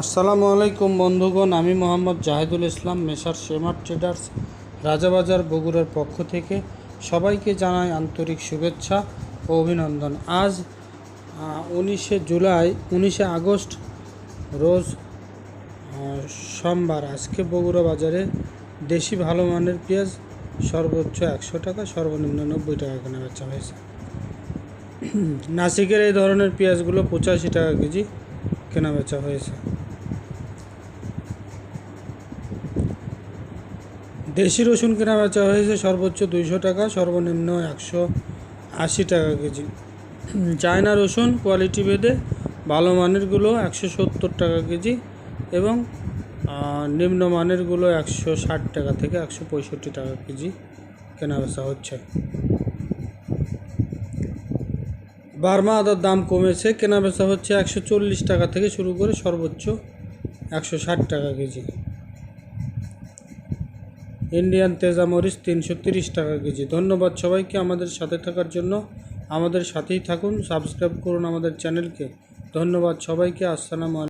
আসসালামু আলাইকুম বন্ধুগণ, আমি মোহাম্মদ জাহিদুল ইসলাম, মেসার শেমার ট্রেডার্স, রাজাবাজার বগুড়ার পক্ষ থেকে সবাইকে জানাই আন্তরিক শুভেচ্ছা ও অভিনন্দন। আজ উনিশে জুলাই, উনিশে আগস্ট রোজ সোমবার। আজকে বগুড়া বাজারে দেশি ভালো মানের পেঁয়াজ সর্বোচ্চ একশো টাকা, সর্বনিম্ন নব্বই টাকা কেনা বেচা হয়েছে। নাসিকের এই ধরনের পেঁয়াজগুলো পঁচাশি টাকা কেজি কেনা বেচা হয়েছে। দেশি রসুন কেনা বেচা হয়েছে সর্বোচ্চ দুইশো টাকা, সর্বনিম্ন একশো আশি টাকা কেজি। চায়না রসুন কোয়ালিটি ভেদে ভালো মানেরগুলো একশো সত্তর টাকা কেজি এবং নিম্ন মানেরগুলো একশো ষাট টাকা থেকে একশো পঁয়ষট্টি টাকা কেজি কেনা বেচা হচ্ছে। বার্মা আদার দাম কমেছে, কেনা বেচা হচ্ছে একশো চল্লিশ টাকা থেকে শুরু করে সর্বোচ্চ একশো ষাট টাকা কেজি। ইন্ডিয়ান তেজা মরিচ তিনশো তিরিশ টাকা কেজি। ধন্যবাদ সবাইকে আমাদের সাথে থাকার জন্য। আমাদের সাথেই থাকুন, সাবস্ক্রাইব করুন আমাদের চ্যানেলকে। ধন্যবাদ সবাইকে, আসসালামু আলাইকুম।